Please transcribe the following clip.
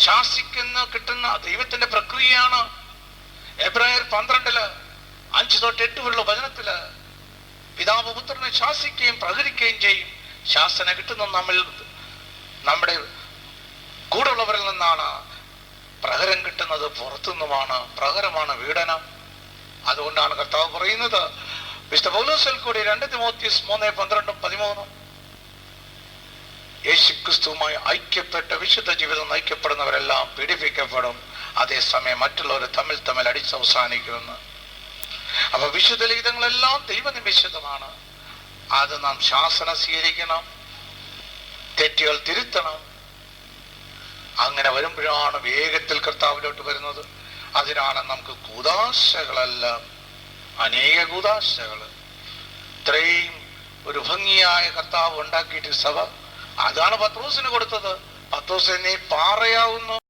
ശാസിക്കുന്ന കിട്ടുന്ന ദൈവത്തിന്റെ പ്രക്രിയയാണ് എബ്രായർ പന്ത്രണ്ടിൽ അഞ്ച് തൊട്ട് എട്ട് വരെയുള്ള വചനത്തിൽ പിതാവ് പുത്രനെ ശാസിക്കുകയും പ്രകരിക്കുകയും ചെയ്യും. ശാസന കിട്ടുന്ന നമ്മൾ നമ്മുടെ കൂടുള്ളവരിൽ നിന്നാണ് പ്രഹരം കിട്ടുന്നത്. പുറത്തുനിന്നുമാണ് പ്രഹരമാണ് വീടനം അതുകൊണ്ടാണ് കർത്താവ് പറയുന്നത്. വിശുദ്ധ പൗലോസിൽ കൂടി രണ്ട് തിമോത്യസ് മൂന്ന് പന്ത്രണ്ടും പതിമൂന്നും. യേശുക്രിസ്തുവുമായി ഐക്യപ്പെട്ട വിശുദ്ധ ജീവിതം നയിക്കപ്പെടുന്നവരെല്ലാം പീഡിപ്പിക്കപ്പെടും. അതേസമയം മറ്റുള്ളവർ തമ്മിൽ തമ്മിൽ അടിച്ചവസാനിക്കുമെന്ന് അപ്പൊ വിശുദ്ധ ലിഖിതങ്ങളെല്ലാം ദൈവനിമിഷിതമാണ് അത് നാം ശാസന സ്വീകരിക്കണം. തെറ്റുകൾ തിരുത്തണം. അങ്ങനെ വരുമ്പോഴാണ് വേഗത്തിൽ കർത്താവിലോട്ട് വരുന്നത്. അതിനാണ് നമുക്ക് കൂതാശകളെല്ലാം അനേക കൂതാശകൾ ഇത്രയും ഒരു ഭംഗിയായ കർത്താവ് ഉണ്ടാക്കിയിട്ട് സഭ അതാണ് പത്രോസിന് കൊടുത്തത്. പത്രോസ് നീ പാറയാവുന്നു.